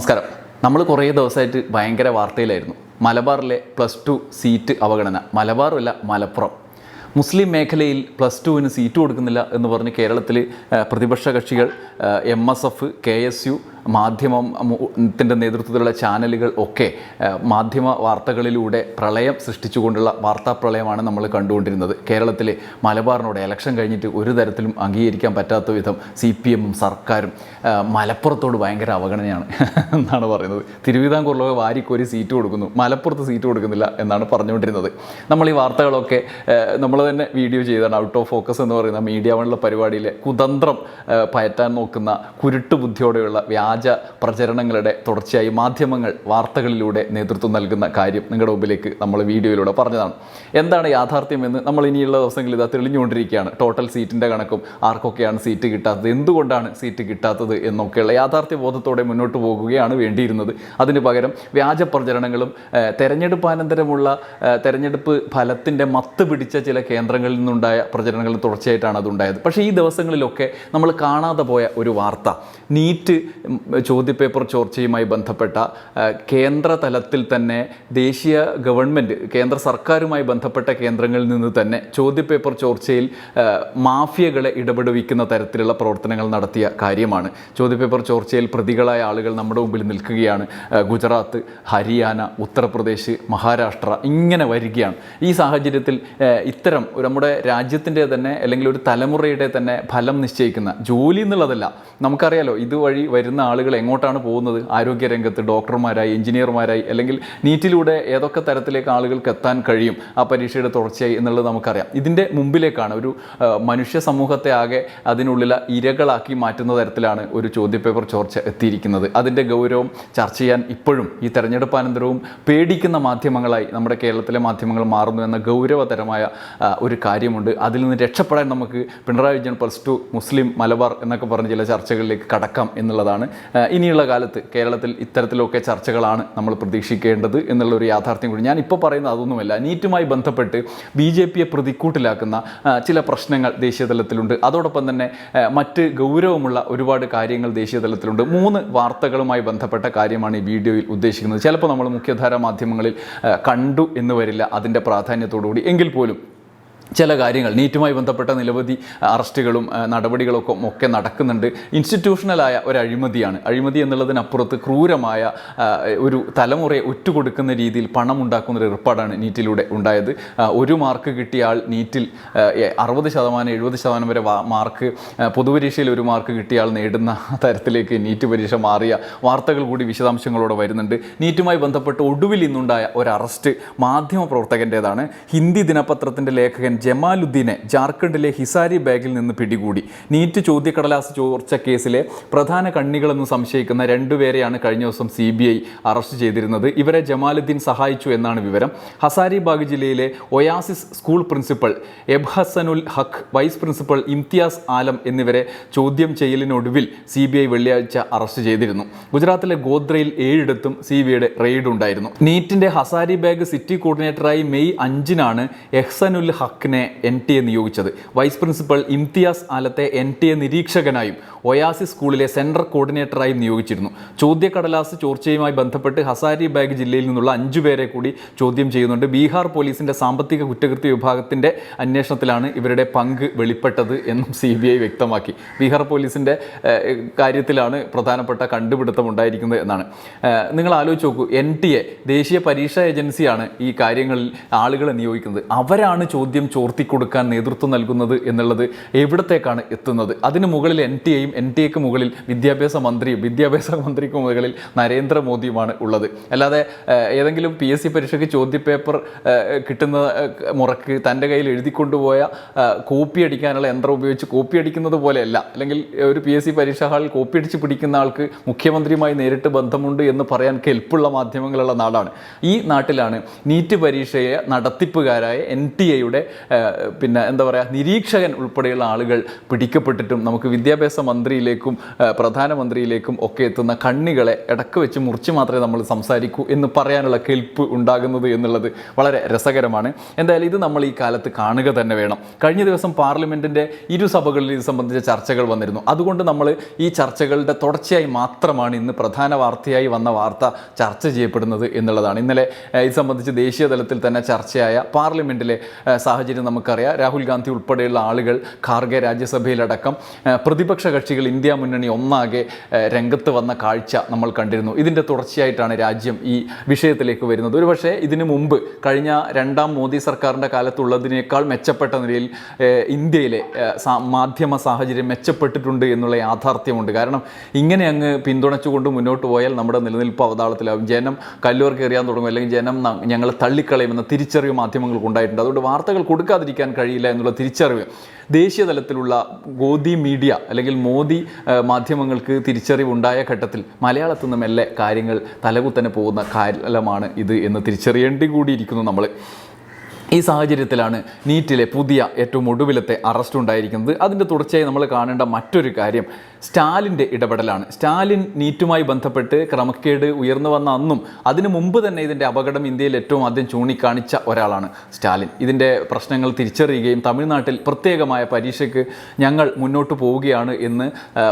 നമസ്കാരം. നമ്മൾ കുറേ ദിവസമായിട്ട് ഭയങ്കര വാർത്തയിലായിരുന്നു. മലബാറിലെ പ്ലസ് ടു സീറ്റ് അവഗണന. മലബാറുമല്ല മലപ്പുറം. മുസ്ലിം മേഖലയിൽ പ്ലസ് ടുവിന് സീറ്റ് കൊടുക്കുന്നില്ല എന്ന് പറഞ്ഞ് കേരളത്തിൽ പ്രതിപക്ഷ കക്ഷികൾ M S F K S U മാധ്യമത്തിന്റെ നേതൃത്വത്തിലുള്ള ചാനലുകൾ ഒക്കെ മാധ്യമ വാർത്തകളിലൂടെ പ്രളയം സൃഷ്ടിച്ചുകൊണ്ടുള്ള വാർത്താ പ്രളയമാണ് നമ്മൾ കണ്ടുകൊണ്ടിരുന്നത്. കേരളത്തിലെ മലബാറിനോട് ഇലക്ഷൻ കഴിഞ്ഞിട്ട് ഒരു തരത്തിലും അംഗീകരിക്കാൻ പറ്റാത്ത വിധം സി പി എമ്മും സർക്കാരും മലപ്പുറത്തോട് ഭയങ്കര അവഗണനയാണ് എന്നാണ് പറയുന്നത്. തിരുവിതാംകൂറിലൊക്കെ വാരിക്കോരി സീറ്റ് കൊടുക്കുന്നു. മലപ്പുറത്ത് സീറ്റ് കൊടുക്കുന്നില്ല എന്നാണ് പറഞ്ഞുകൊണ്ടിരുന്നത്. നമ്മൾ ഈ വാർത്തകളൊക്കെ നമ്മൾ തന്നെ വീഡിയോ ചെയ്താണ്. ഔട്ട് ഓഫ് ഫോക്കസ് എന്ന് പറയുന്ന മീഡിയ വണ്ണിലെ പരിപാടിയിലെ കുതന്ത്രം പയറ്റാൻ നോക്കുന്ന കുരുട്ടു ബുദ്ധിയോടെയുള്ള വ്യാജ പ്രചരണങ്ങളുടെ തുടർച്ചയായി മാധ്യമങ്ങൾ വാർത്തകളിലൂടെ നേതൃത്വം നൽകുന്ന കാര്യം നിങ്ങളുടെ മുമ്പിലേക്ക് നമ്മൾ വീഡിയോയിലൂടെ പറഞ്ഞതാണ്. എന്താണ് യാഥാർത്ഥ്യമെന്ന് നമ്മൾ ഇനിയുള്ള ദിവസങ്ങളിൽ ഇതാ തെളിഞ്ഞുകൊണ്ടിരിക്കുകയാണ്. ടോട്ടൽ സീറ്റിന്റെ കണക്കും ആർക്കൊക്കെയാണ് സീറ്റ് കിട്ടാത്തത് എന്തുകൊണ്ടാണ് സീറ്റ് കിട്ടാത്തത് എന്നൊക്കെയുള്ള യാഥാർത്ഥ്യ ബോധത്തോടെ മുന്നോട്ട് പോകുകയാണ് വേണ്ടിയിരുന്നത്. അതിന് പകരം വ്യാജ പ്രചരണങ്ങളും തെരഞ്ഞെടുപ്പാനന്തരമുള്ള തെരഞ്ഞെടുപ്പ് ഫലത്തിന്റെ മത്ത് പിടിച്ച ചില കേന്ദ്രങ്ങളിൽ നിന്നുണ്ടായ പ്രചരണങ്ങൾ തുടർച്ചയായിട്ടാണ് അതുണ്ടായത്. പക്ഷേ ഈ ദിവസങ്ങളിലൊക്കെ നമ്മൾ കാണാതെ പോയ ഒരു വാർത്ത നീറ്റ് ചോദ്യപേപ്പർ ചോർച്ചയുമായി ബന്ധപ്പെട്ട കേന്ദ്ര തലത്തിൽ തന്നെ ദേശീയ ഗവൺമെന്റ് കേന്ദ്ര സർക്കാരുമായി ബന്ധപ്പെട്ട കേന്ദ്രങ്ങളിൽ നിന്ന് തന്നെ ചോദ്യപേപ്പർ ചോർച്ചയിൽ മാഫിയകളെ ഇടപെടുവിക്കുന്ന തരത്തിലുള്ള പ്രവർത്തനങ്ങൾ നടത്തിയ കാര്യമാണ്. ചോദ്യപേപ്പർ ചോർച്ചയിൽ പ്രതികളായ ആളുകൾ നമ്മുടെ മുമ്പിൽ നിൽക്കുകയാണ്. ഗുജറാത്ത് ഹരിയാന ഉത്തർപ്രദേശ് മഹാരാഷ്ട്ര ഇങ്ങനെ വരികയാണ്. ഈ സാഹചര്യത്തിൽ ഇത്തരം നമ്മുടെ രാജ്യത്തിന്റെ തന്നെ അല്ലെങ്കിൽ ഒരു തലമുറയുടെ തന്നെ ഫലം നിശ്ചയിക്കുന്ന ജോലി എന്നുള്ളതല്ല. നമുക്കറിയാലോ ഇതുവഴി വരുന്ന ആളുകൾ എങ്ങോട്ടാണ് പോകുന്നത്? ആരോഗ്യരംഗത്ത് ഡോക്ടർമാരായി എഞ്ചിനീയർമാരായി അല്ലെങ്കിൽ നീറ്റിലൂടെ ഏതൊക്കെ തരത്തിലേക്ക് ആളുകൾക്ക് എത്താൻ കഴിയും ആ പരീക്ഷയുടെ തുടർച്ചയായി എന്നുള്ളത് നമുക്കറിയാം. ഇതിന്റെ മുമ്പിലേക്കാണ് ഒരു മനുഷ്യ സമൂഹത്തെ ആകെ അതിനുള്ളിലെ ഇരകളാക്കി മാറ്റുന്ന തരത്തിലാണ് ഒരു ചോദ്യപേപ്പർ ചോർച്ച എത്തിയിരിക്കുന്നത്. അതിന്റെ ഗൗരവം ചർച്ച ചെയ്യാൻ ഇപ്പോഴും ഈ തെരഞ്ഞെടുപ്പാനന്തരവും പേടിക്കുന്ന മാധ്യമങ്ങളായി നമ്മുടെ കേരളത്തിലെ മാധ്യമങ്ങൾ മാറുന്നു എന്ന ഗൗരവതരമായ ഒരു കാര്യമുണ്ട്. അതിൽ നിന്ന് രക്ഷപ്പെടാൻ നമുക്ക് Pinarayi Vijayan plus two Muslim Malabar എന്നൊക്കെ പറഞ്ഞ ചില ചർച്ചകളിലേക്ക് കടക്കാം എന്നുള്ളതാണ് ഇനിയുള്ള കാലത്ത് കേരളത്തിൽ ഇത്തരത്തിലൊക്കെ ചർച്ചകളാണ് നമ്മൾ പ്രതീക്ഷിക്കേണ്ടത് എന്നുള്ള ഒരു യാഥാർത്ഥ്യം കൂടി ഞാൻ ഇപ്പോൾ പറയുന്നത് അതൊന്നുമല്ല. നീറ്റുമായി ബന്ധപ്പെട്ട് ബി ജെ പിയെ പ്രതിക്കൂട്ടിലാക്കുന്ന ചില പ്രശ്നങ്ങൾ ദേശീയ തലത്തിലുണ്ട് അതോടൊപ്പം തന്നെ മറ്റ് ഗൗരവമുള്ള ഒരുപാട് കാര്യങ്ങൾ ദേശീയ തലത്തിലുണ്ട് മൂന്ന് വാർത്തകളുമായി ബന്ധപ്പെട്ട കാര്യമാണ് ഈ വീഡിയോയിൽ ഉദ്ദേശിക്കുന്നത്. ചിലപ്പോൾ നമ്മൾ മുഖ്യധാര മാധ്യമങ്ങളിൽ കണ്ടു എന്ന് വരില്ല അതിന്റെ പ്രാധാന്യത്തോടുകൂടി. എങ്കിൽ പോലും ചില കാര്യങ്ങൾ നീറ്റുമായി ബന്ധപ്പെട്ട നിരവധി അറസ്റ്റുകളും നടപടികളൊക്കെ ഒക്കെ നടക്കുന്നുണ്ട്. ഇൻസ്റ്റിറ്റ്യൂഷണലായ ഒരു അഴിമതിയാണ്. അഴിമതി എന്നുള്ളതിനപ്പുറത്ത് ക്രൂരമായ ഒരു തലമുറയെ ഒറ്റുകൊടുക്കുന്ന രീതിയിൽ പണം ഉണ്ടാക്കുന്ന ഒരു ഏർപ്പാടാണ് നീറ്റിലൂടെ ഉണ്ടായത്. ഒരു മാർക്ക് കിട്ടിയ ആൾ നീറ്റിൽ അറുപത് ശതമാനം എഴുപത് ശതമാനം വരെ മാർക്ക് പൊതുപരീക്ഷയിൽ ഒരു മാർക്ക് കിട്ടിയ ആൾ നേടുന്ന തരത്തിലേക്ക് നീറ്റ് പരീക്ഷ മാറിയ വാർത്തകൾ കൂടി വിശദാംശങ്ങളോടെ വരുന്നുണ്ട്. നീറ്റുമായി ബന്ധപ്പെട്ട് ഒടുവിൽ ഇന്നുണ്ടായ ഒരു അറസ്റ്റ് മാധ്യമ പ്രവർത്തകന്റേതാണ് ഹിന്ദി ദിനപത്രത്തിന്റെ ലേഖകൻ ജമാലുദ്ദീനെ ജാർഖണ്ഡിലെ ഹിസാരി ബാഗിൽ നിന്ന് പിടികൂടി. നീറ്റ് ചോദ്യക്കടലാസ് ചോർച്ച കേസിലെ പ്രധാന കണ്ണികളെന്ന് സംശയിക്കുന്ന രണ്ടുപേരെയാണ് കഴിഞ്ഞ ദിവസം സി ബി ഐ അറസ്റ്റ് ചെയ്തിരുന്നത്. ഇവരെ ജമാലുദ്ദീൻ സഹായിച്ചു എന്നാണ് വിവരം. ഹസാരിബാഗ് ജില്ലയിലെ oasis school principal Ehsanul Haque vice principal Imtiaz Alam എന്നിവരെ ചോദ്യം ചെയ്യലിനൊടുവിൽ സി ബി ഐ വെള്ളിയാഴ്ച അറസ്റ്റ് ചെയ്തിരുന്നു. ഗുജറാത്തിലെ ഗോദ്രയിൽ ഏഴിടത്തും സി ബി ഐയുടെ റെയ്ഡ് ഉണ്ടായിരുന്നു. നീറ്റിന്റെ ഹസാരി ബാഗ് സിറ്റി കോർഡിനേറ്ററായി മെയ് അഞ്ചിനാണ് എഹ്സനുൽ ഹക്കിനെ എൻ ടി എ നിയോഗിച്ചത്. വൈസ് പ്രിൻസിപ്പൽ ഇംതിയാസ് ആലത്തെ എൻ ടി എ നിരീക്ഷകനായും ഒയാസി സ്കൂളിലെ സെൻട്രൽ കോർഡിനേറ്ററായും നിയോഗിച്ചിരുന്നു. ചോദ്യക്കടലാസ് ചോർച്ചയുമായി ബന്ധപ്പെട്ട് ഹസാരി ബാഗ് ജില്ലയിൽ നിന്നുള്ള അഞ്ചുപേരെ കൂടി ചോദ്യം ചെയ്യുന്നുണ്ട്. ബീഹാർ പോലീസിന്റെ സാമ്പത്തിക കുറ്റകൃത്യ വിഭാഗത്തിന്റെ അന്വേഷണത്തിലാണ് ഇവരുടെ പങ്ക് വെളിപ്പെട്ടത് എന്നും സി ബി ഐ വ്യക്തമാക്കി. ബീഹാർ പോലീസിന്റെ കാര്യത്തിലാണ് പ്രധാനപ്പെട്ട കണ്ടുപിടുത്തം ഉണ്ടായിരിക്കുന്നത് എന്നാണ്. നിങ്ങൾ ആലോചിച്ച് നോക്കൂ എൻ ടി എ ദേശീയ പരീക്ഷാ ഏജൻസിയാണ് ഈ കാര്യങ്ങളിൽ ആളുകളെ നിയോഗിക്കുന്നത്. അവരാണ് ചോദ്യം ചോർത്തിക്കൊടുക്കാൻ നേതൃത്വം നൽകുന്നത് എന്നുള്ളത് എവിടത്തേക്കാണ് എത്തുന്നത്? അതിന് മുകളിൽ എൻ ടി എയും എൻ ടി എക്ക് മുകളിൽ വിദ്യാഭ്യാസ മന്ത്രിയും വിദ്യാഭ്യാസ മന്ത്രിക്ക് മുകളിൽ നരേന്ദ്രമോദിയുമാണ് ഉള്ളത്. അല്ലാതെ ഏതെങ്കിലും പി എസ് സി പരീക്ഷയ്ക്ക് ചോദ്യപേപ്പർ കിട്ടുന്ന മുറക്ക് തന്റെ കയ്യിൽ എഴുതിക്കൊണ്ടുപോയ കോപ്പി അടിക്കാനുള്ള യന്ത്രം ഉപയോഗിച്ച് കോപ്പി അടിക്കുന്നത് പോലെയല്ല. അല്ലെങ്കിൽ ഒരു പി എസ് സി പരീക്ഷാ ഹാളിൽ കോപ്പി അടിച്ച് പിടിക്കുന്ന ആൾക്ക് മുഖ്യമന്ത്രിയുമായി നേരിട്ട് ബന്ധമുണ്ട് എന്ന് പറയാൻ കെൽപ്പുള്ള മാധ്യമങ്ങളുള്ള നാടാണ്. ഈ നാട്ടിലാണ് നീറ്റ് പരീക്ഷയെ നടത്തിപ്പുകാരായ എൻ ടി എയുടെ പിന്നെ എന്താ പറയുക നിരീക്ഷകൻ ഉൾപ്പെടെയുള്ള ആളുകൾ പിടിക്കപ്പെട്ടിട്ടും നമുക്ക് വിദ്യാഭ്യാസ മന്ത്രിയിലേക്കും പ്രധാനമന്ത്രിയിലേക്കും ഒക്കെ എത്തുന്ന കണ്ണികളെ ഇടയ്ക്ക് വെച്ച് മുറിച്ച് മാത്രമേ നമ്മൾ സംസാരിക്കൂ എന്ന് പറയാനുള്ള കെൽപ്പ് ഉണ്ടാകുന്നത് എന്നുള്ളത് വളരെ രസകരമാണ്. എന്തായാലും ഇത് നമ്മൾ ഈ കാലത്ത് കാണുക തന്നെ വേണം. കഴിഞ്ഞ ദിവസം പാർലമെന്റിന്റെ ഇരുസഭകളിൽ ഇത് സംബന്ധിച്ച ചർച്ചകൾ വന്നിരുന്നു. അതുകൊണ്ട് നമ്മൾ ഈ ചർച്ചകളുടെ തുടർച്ചയായി മാത്രമാണ് ഇന്ന് പ്രധാന വാർത്തയായി വന്ന വാർത്ത ചർച്ച ചെയ്യപ്പെടുന്നത് എന്നുള്ളതാണ്. ഇന്നലെ ഇത് സംബന്ധിച്ച് ദേശീയ തലത്തിൽ തന്നെ ചർച്ചയായ പാർലമെന്റിലെ ഏഹ്, സാഹചര്യം നമുക്കറിയാം. രാഹുൽ ഗാന്ധി ഉൾപ്പെടെയുള്ള ആളുകൾ ഖാർഗെ രാജ്യസഭയിലടക്കം പ്രതിപക്ഷ കക്ഷികൾ ഇന്ത്യ മുന്നണി ഒന്നാകെ രംഗത്ത് വന്ന കാഴ്ച നമ്മൾ കണ്ടിരുന്നു. ഇതിന്റെ തുടർച്ചയായിട്ടാണ് രാജ്യം ഈ വിഷയത്തിലേക്ക് വരുന്നത്. ഒരുപക്ഷെ ഇതിനു മുമ്പ് കഴിഞ്ഞ രണ്ടാം മോദി സർക്കാരിന്റെ കാലത്തുള്ളതിനേക്കാൾ മെച്ചപ്പെട്ട നിലയിൽ ഇന്ത്യയിലെ മാധ്യമ സാഹചര്യം മെച്ചപ്പെട്ടിട്ടുണ്ട് എന്നുള്ള യാഥാർത്ഥ്യമുണ്ട്. കാരണം ഇങ്ങനെ അങ്ങ് പിന്തുണച്ചുകൊണ്ട് മുന്നോട്ട് പോയാൽ നമ്മുടെ നിലനിൽപ്പ് അവതാളത്തിലാവും. ജനം കല്ലൂർ കയറിയാൻ തുടങ്ങും. അല്ലെങ്കിൽ ജനം ഞങ്ങൾ തള്ളിക്കളയുമെന്ന തിരിച്ചറിവ് മാധ്യമങ്ങൾക്ക് ഉണ്ടായിട്ടുണ്ട്. അതുകൊണ്ട് വാർത്തകൾ കൊടുക്കാതിരിക്കാൻ കഴിയില്ല എന്നുള്ള തിരിച്ചറിവ്. ദേശീയ തലത്തിലുള്ള ഗോദി മീഡിയ അല്ലെങ്കിൽ മോദി മാധ്യമങ്ങൾക്ക് തിരിച്ചറിവുണ്ടായ ഘട്ടത്തിൽ മലയാളത്തിൽ നിന്ന് മെല്ലെ കാര്യങ്ങൾ തലകുത്തനെ പോകുന്ന കാലമാണ് ഇത് എന്ന് തിരിച്ചറിയേണ്ടി കൂടിയിരിക്കുന്നു നമ്മൾ ഈ സാഹചര്യത്തിലാണ് നീറ്റിലെ പുതിയ ഏറ്റവും ഒടുവിലത്തെ അറസ്റ്റ് ഉണ്ടായിരിക്കുന്നത്. അതിന്റെ തുടർച്ചയായി നമ്മൾ കാണേണ്ട മറ്റൊരു കാര്യം സ്റ്റാലിന്റെ ഇടപെടലാണ്. സ്റ്റാലിൻ നീറ്റുമായി ബന്ധപ്പെട്ട് ക്രമക്കേട് ഉയർന്നു വന്ന അന്നും അതിനു മുമ്പ് തന്നെ ഇതിന്റെ അപകടം ഇന്ത്യയിൽ ഏറ്റവും ആദ്യം ചൂണ്ടിക്കാണിച്ച ഒരാളാണ് സ്റ്റാലിൻ. ഇതിന്റെ പ്രശ്നങ്ങൾ തിരിച്ചറിയുകയും തമിഴ്നാട്ടിൽ പ്രത്യേകമായ പരീക്ഷയ്ക്ക് ഞങ്ങൾ മുന്നോട്ട് പോവുകയാണ് എന്ന്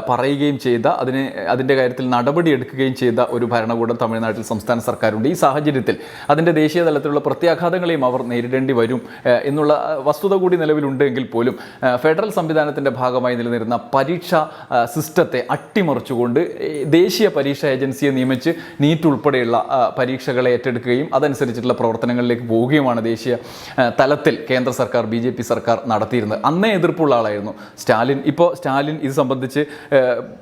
പറയുകയും ചെയ്ത അതിന് അതിന്റെ കാര്യത്തിൽ നടപടിയെടുക്കുകയും ചെയ്ത ഒരു ഭരണകൂടം തമിഴ്നാട്ടിൽ സംസ്ഥാന സർക്കാരുണ്ട്. ഈ സാഹചര്യത്തിൽ അതിന്റെ ദേശീയ തലത്തിലുള്ള പ്രത്യാഘാതങ്ങളെയും അവർ നേരിടേണ്ടി വരും എന്നുള്ള വസ്തുത കൂടി നിലവിലുണ്ടെങ്കിൽ പോലും ഫെഡറൽ സംവിധാനത്തിന്റെ ഭാഗമായി നിലനിരുന്ന പരീക്ഷാ സിസ്റ്റത്തെ അട്ടിമറിച്ചുകൊണ്ട് ദേശീയ പരീക്ഷ ഏജൻസിയെ നിയമിച്ച് നീറ്റ് ഉൾപ്പെടെയുള്ള പരീക്ഷകളെ ഏറ്റെടുക്കുകയും അതനുസരിച്ചിട്ടുള്ള പ്രവർത്തനങ്ങളിലേക്ക് പോവുകയുമാണ് ദേശീയ തലത്തിൽ കേന്ദ്ര സർക്കാർ ബി ജെ പി സർക്കാർ നടത്തിയിരുന്നത്. അന്നേ എതിർപ്പുള്ള ആളായിരുന്നു സ്റ്റാലിൻ. ഇപ്പോൾ സ്റ്റാലിൻ ഇത് സംബന്ധിച്ച്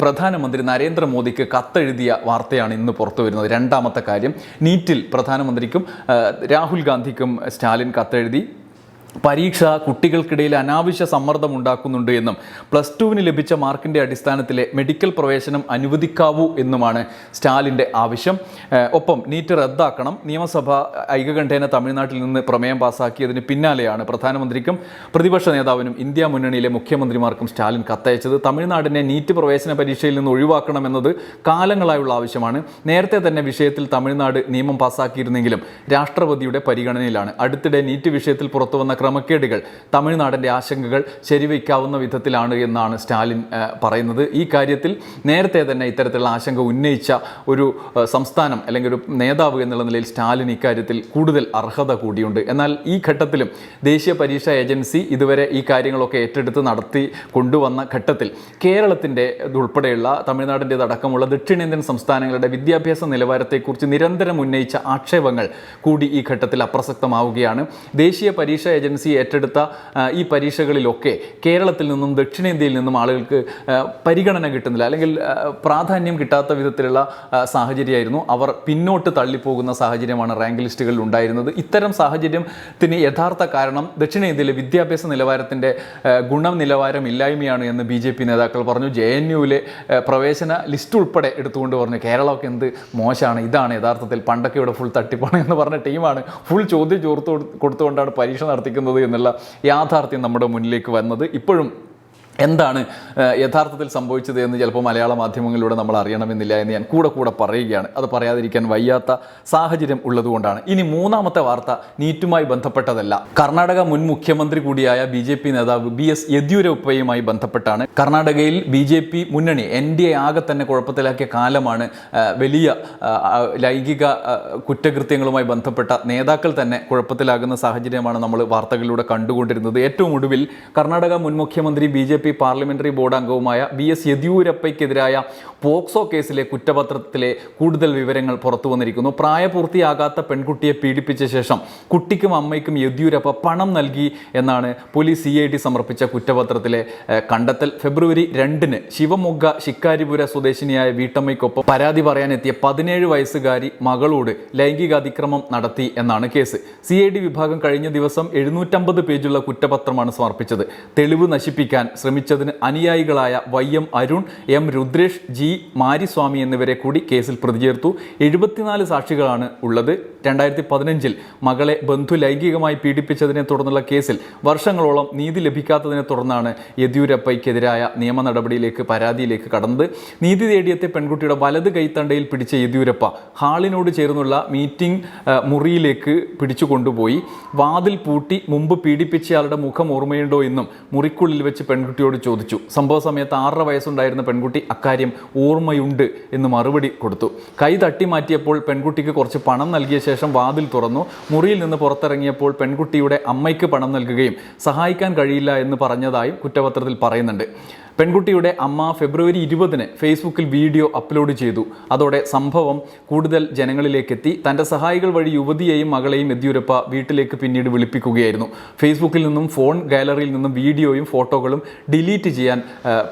പ്രധാനമന്ത്രി നരേന്ദ്രമോദിക്ക് കത്തെഴുതിയ വാർത്തയാണ് ഇന്ന് പുറത്തു വരുന്നത്. രണ്ടാമത്തെ കാര്യം നീറ്റിൽ പ്രധാനമന്ത്രിക്കും രാഹുൽ ഗാന്ധിക്കും സ്റ്റാലിൻ കത്തെഴുതി പരീക്ഷ കുട്ടികൾക്കിടയിൽ അനാവശ്യ സമ്മർദ്ദം ഉണ്ടാക്കുന്നുണ്ട് എന്നും പ്ലസ് ടുവിന് ലഭിച്ച മാർക്കിന്റെ അടിസ്ഥാനത്തിലെ മെഡിക്കൽ പ്രവേശനം അനുവദിക്കാവൂ എന്നുമാണ് സ്റ്റാലിന്റെ ആവശ്യം. ഒപ്പം നീറ്റ് റദ്ദാക്കണം. നിയമസഭ ഐകകണ്ഠേന തമിഴ്നാട്ടിൽ നിന്ന് പ്രമേയം പാസാക്കിയതിന് പിന്നാലെയാണ് പ്രധാനമന്ത്രിക്കും പ്രതിപക്ഷ നേതാവിനും ഇന്ത്യ മുന്നണിയിലെ മുഖ്യമന്ത്രിമാർക്കും സ്റ്റാലിൻ കത്തയച്ചത്. തമിഴ്നാടിനെ നീറ്റ് പ്രവേശന പരീക്ഷയിൽ നിന്ന് ഒഴിവാക്കണമെന്നത് കാലങ്ങളായുള്ള ആവശ്യമാണ്. നേരത്തെ തന്നെ വിഷയത്തിൽ തമിഴ്നാട് നിയമം പാസാക്കിയിരുന്നെങ്കിലും രാഷ്ട്രപതിയുടെ പരിഗണനയിലാണ്. അടുത്തിടെ നീറ്റ് വിഷയത്തിൽ പുറത്തുവന്ന ക്രമക്കേടുകൾ തമിഴ്നാടിന്റെ ആശങ്കകൾ ശരിവയ്ക്കാവുന്ന വിധത്തിലാണ് എന്നാണ് സ്റ്റാലിൻ പറയുന്നത്. ഈ കാര്യത്തിൽ നേരത്തെ തന്നെ ഇത്തരത്തിലുള്ള ആശങ്ക ഉന്നയിച്ച ഒരു സംസ്ഥാനം അല്ലെങ്കിൽ ഒരു നേതാവ് എന്നുള്ള നിലയിൽ സ്റ്റാലിൻ ഇക്കാര്യത്തിൽ കൂടുതൽ അർഹത കൂടിയുണ്ട്. എന്നാൽ ഈ ഘട്ടത്തിലും ദേശീയ പരീക്ഷാ ഏജൻസി ഇതുവരെ ഈ കാര്യങ്ങളൊക്കെ ഏറ്റെടുത്ത് നടത്തി കൊണ്ടുവന്ന ഘട്ടത്തിൽ കേരളത്തിന്റെ ഉൾപ്പെടെയുള്ള തമിഴ്നാടിന്റെതടക്കമുള്ള ദക്ഷിണേന്ത്യൻ സംസ്ഥാനങ്ങളുടെ വിദ്യാഭ്യാസ നിലവാരത്തെക്കുറിച്ച് നിരന്തരം ഉന്നയിച്ച ആക്ഷേപങ്ങൾ കൂടി ഈ ഘട്ടത്തിൽ അപ്രസക്തമാവുകയാണ്. ദേശീയ പരീക്ഷാ ഏജൻസി ഏറ്റെടുത്ത ഈ പരീക്ഷകളിലൊക്കെ കേരളത്തിൽ നിന്നും ദക്ഷിണേന്ത്യയിൽ നിന്നും ആളുകൾക്ക് പരിഗണന കിട്ടുന്നില്ല. അല്ലെങ്കിൽ പ്രാധാന്യം കിട്ടാത്ത വിധത്തിലുള്ള സാഹചര്യമായിരുന്നു. അവർ പിന്നോട്ട് തള്ളിപ്പോകുന്ന സാഹചര്യമാണ് റാങ്ക് ലിസ്റ്റുകളിൽ ഉണ്ടായിരുന്നത്. ഇത്തരം സാഹചര്യത്തിന് യഥാർത്ഥ കാരണം ദക്ഷിണേന്ത്യയിലെ വിദ്യാഭ്യാസ നിലവാരത്തിന്റെ ഗുണനിലവാരം ഗുണം നിലവാരം ഇല്ലായ്മയാണ് എന്ന് ബി ജെ പി നേതാക്കൾ പറഞ്ഞു. ജെ എൻ യുവിലെ പ്രവേശന ലിസ്റ്റ് ഉൾപ്പെടെ എടുത്തുകൊണ്ട് പറഞ്ഞു കേരളമൊക്കെ എന്ത് മോശമാണ്. ഇതാണ് യഥാർത്ഥത്തിൽ പണ്ടൊക്കെ ഇവിടെ ഫുൾ തട്ടിപ്പാണ് എന്ന് പറഞ്ഞ ടീമാണ്. ഫുൾ ചോദ്യം ചോർത്ത് കൊടുത്തുകൊണ്ടാണ് പരീക്ഷ നടത്തിക്കുന്നത്. എന്നുള്ള യാഥാർത്ഥ്യം നമ്മുടെ മുന്നിലേക്ക് വന്നത് ഇപ്പോഴും എന്താണ് യഥാർത്ഥത്തിൽ സംഭവിച്ചത് എന്ന് ചിലപ്പോൾ മലയാള മാധ്യമങ്ങളിലൂടെ നമ്മൾ അറിയണമെന്നില്ല എന്ന് ഞാൻ കൂടെ കൂടെ പറയുകയാണ്. അത് പറയാതിരിക്കാൻ വയ്യാത്ത സാഹചര്യം ഉള്ളതുകൊണ്ടാണ്. ഇനി മൂന്നാമത്തെ വാർത്ത നീറ്റുമായി ബന്ധപ്പെട്ടതല്ല. കർണാടക മുൻ മുഖ്യമന്ത്രി കൂടിയായ ബി ജെ പി നേതാവ് ബി എസ് യെദ്യൂരപ്പയുമായി ബന്ധപ്പെട്ടാണ്. കർണാടകയിൽ ബി ജെ പി മുന്നണി എൻ ഡി എ ആകെ തന്നെ കുഴപ്പത്തിലാക്കിയ കാലമാണ് വലിയ ലൈംഗിക കുറ്റകൃത്യങ്ങളുമായി ബന്ധപ്പെട്ട നേതാക്കൾ തന്നെ കുഴപ്പത്തിലാകുന്ന സാഹചര്യമാണ് നമ്മൾ വാർത്തകളിലൂടെ കണ്ടുകൊണ്ടിരുന്നത്. ഏറ്റവും ഒടുവിൽ കർണാടക മുൻ മുഖ്യമന്ത്രി B J P parliamentary board അംഗവുമായ ബി എസ് യെദ്യൂരപ്പയ്ക്കെതിരായ പോക്സോ കേസിലെ കുറ്റപത്രത്തിലെ കൂടുതൽ വിവരങ്ങൾ പുറത്തു വന്നിരിക്കുന്നു. പ്രായപൂർത്തിയാകാത്ത പെൺകുട്ടിയെ പീഡിപ്പിച്ച ശേഷം കുട്ടിക്കും അമ്മയ്ക്കും യെദ്യൂരപ്പ പണം നൽകി എന്നാണ് പോലീസ് സി ഐ ഡി സമർപ്പിച്ച കുറ്റപത്രത്തിലെ കണ്ടെത്തൽ. ഫെബ്രുവരി രണ്ടിന് ശിവമൊഗ്ഗ ശിക്കാരിപുര സ്വദേശിനിയായ വീട്ടമ്മയ്ക്കൊപ്പം പരാതി പറയാനെത്തിയ പതിനേഴ് വയസ്സുകാരി മകളോട് ലൈംഗിക അതിക്രമം നടത്തി എന്നാണ് കേസ്. സി ഐ ഡി വിഭാഗം കഴിഞ്ഞ ദിവസം എഴുന്നൂറ്റമ്പത് പേജുള്ള കുറ്റപത്രമാണ് സമർപ്പിച്ചത്. തെളിവ് നശിപ്പിക്കാൻ ശ്രമിച്ചു ശ്രമിച്ചതിന് അനുയായികളായ Y M Arun M Rudresh G Mariswamy എന്നിവരെ കൂടി കേസിൽ പ്രതി ചേർത്തു എഴുപത്തിനാല് സാക്ഷികളാണ് ഉള്ളത്. രണ്ടായിരത്തി പതിനഞ്ചിൽ മകളെ ബന്ധു ലൈംഗികമായി പീഡിപ്പിച്ചതിനെ തുടർന്നുള്ള കേസിൽ വർഷങ്ങളോളം നീതി ലഭിക്കാത്തതിനെ തുടർന്നാണ് യെദ്യൂരപ്പയ്ക്കെതിരായ നിയമ നടപടിയിലേക്ക് പരാതിയിലേക്ക് കടന്നത്. നീതി തേടിയെത്തിയ പെൺകുട്ടിയുടെ വലത് കൈത്തണ്ടയിൽ പിടിച്ച യെദ്യൂരപ്പ ഹാളിനോട് ചേർന്നുള്ള മീറ്റിംഗ് മുറിയിലേക്ക് പിടിച്ചു കൊണ്ടുപോയി. വാതിൽ പൂട്ടി മുമ്പ് പീഡിപ്പിച്ചയാളുടെ മുഖം ഓർമ്മയുണ്ടോ എന്നും മുറിക്കുള്ളിൽ വെച്ച് പെൺകുട്ടിയോട് ചോദിച്ചു. സംഭവ സമയത്ത് ആറര വയസ്സുണ്ടായിരുന്ന പെൺകുട്ടി അക്കാര്യം ഓർമ്മയുണ്ട് എന്ന് മറുപടി കൊടുത്തു. കൈ തട്ടി മാറ്റിയപ്പോൾ പെൺകുട്ടിക്ക് കുറച്ച് പണം നൽകിയ ശേഷം വാതിൽ തുറന്നു. മുറിയിൽ നിന്ന് പുറത്തിറങ്ങിയപ്പോൾ പെൺകുട്ടിയുടെ അമ്മയ്ക്ക് പണം നൽകുകയും സഹായിക്കാൻ കഴിയില്ല എന്ന് പറഞ്ഞതായും കുറ്റപത്രത്തിൽ പറയുന്നുണ്ട്. പെൺകുട്ടിയുടെ അമ്മ ഫെബ്രുവരി ഇരുപതിന് ഫേസ്ബുക്കിൽ വീഡിയോ അപ്ലോഡ് ചെയ്തു. അതോടെ സംഭവം കൂടുതൽ ജനങ്ങളിലേക്കെത്തി. തന്റെ സഹായികൾ വഴി യുവതിയെയും മകളെയും യെദ്യൂരപ്പ വീട്ടിലേക്ക് പിന്നീട് വിളിപ്പിക്കുകയായിരുന്നു. ഫേസ്ബുക്കിൽ നിന്നും ഫോൺ ഗാലറിയിൽ നിന്നും വീഡിയോയും ഫോട്ടോകളും ഡിലീറ്റ് ചെയ്യാൻ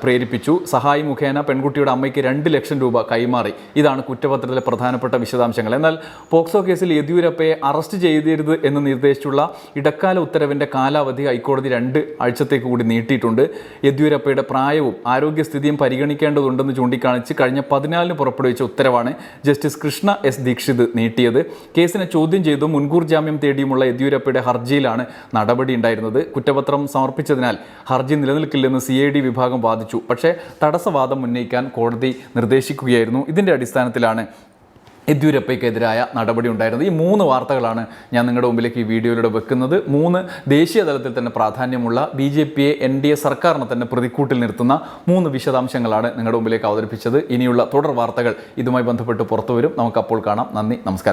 പ്രേരിപ്പിച്ചു. സഹായി മുഖേന പെൺകുട്ടിയുടെ അമ്മയ്ക്ക് രണ്ട് ലക്ഷം രൂപ കൈമാറി. ഇതാണ് കുറ്റപത്രത്തിലെ പ്രധാനപ്പെട്ട വിശദാംശങ്ങൾ. എന്നാൽ പോക്സോ കേസിൽ യെദ്യൂരപ്പയെ അറസ്റ്റ് ചെയ്തരുത് എന്ന് നിർദ്ദേശിച്ചുള്ള ഇടക്കാല ഉത്തരവിന്റെ കാലാവധി ഹൈക്കോടതി രണ്ട് ആഴ്ചത്തേക്ക് കൂടി നീട്ടിയിട്ടുണ്ട്. യെദ്യൂരപ്പയുടെ പ്രായവും ആരോഗ്യസ്ഥിതിയും പരിഗണിക്കേണ്ടതുണ്ടെന്ന് ചൂണ്ടിക്കാണിച്ച് കഴിഞ്ഞ പതിനാലിന് പുറപ്പെടുവിച്ച ഉത്തരവാണ് ജസ്റ്റിസ് കൃഷ്ണ എസ് ദീക്ഷിത് നീട്ടിയത്. കേസിനെ ചോദ്യം ചെയ്തും മുൻകൂർ ജാമ്യം തേടിയുമുള്ള യെദ്യൂരപ്പയുടെ ഹർജിയിലാണ് നടപടി ഉണ്ടായിരുന്നത്. കുറ്റപത്രം സമർപ്പിച്ചതിനാൽ ഹർജി നിലനിൽക്കില്ലെന്ന് സി വിഭാഗം വാദിച്ചു. പക്ഷേ തടസ്സവാദം ഉന്നയിക്കാൻ കോടതി നിർദ്ദേശിക്കുകയായിരുന്നു. ഇതിന്റെ അടിസ്ഥാനത്തിലാണ് യെദ്യൂരപ്പയ്ക്കെതിരായ നടപടി ഉണ്ടായിരുന്നത് ഈ മൂന്ന് വാർത്തകളാണ് ഞാൻ നിങ്ങളുടെ മുമ്പിലേക്ക് ഈ വീഡിയോയിലൂടെ വെക്കുന്നത്. മൂന്ന് ദേശീയ തലത്തിൽ തന്നെ പ്രാധാന്യമുള്ള ബി ജെ പിയെ എൻ ഡി എ സർക്കാരിനെ തന്നെ പ്രതിക്കൂട്ടിൽ നിർത്തുന്ന മൂന്ന് വിശദാംശങ്ങളാണ് നിങ്ങളുടെ മുമ്പിലേക്ക് അവതരിപ്പിച്ചത്. ഇനിയുള്ള തുടർ വാർത്തകൾ ഇതുമായി ബന്ധപ്പെട്ട് പുറത്തു വരും നമുക്ക് അപ്പോൾ കാണാം. നന്ദി നമസ്കാരം.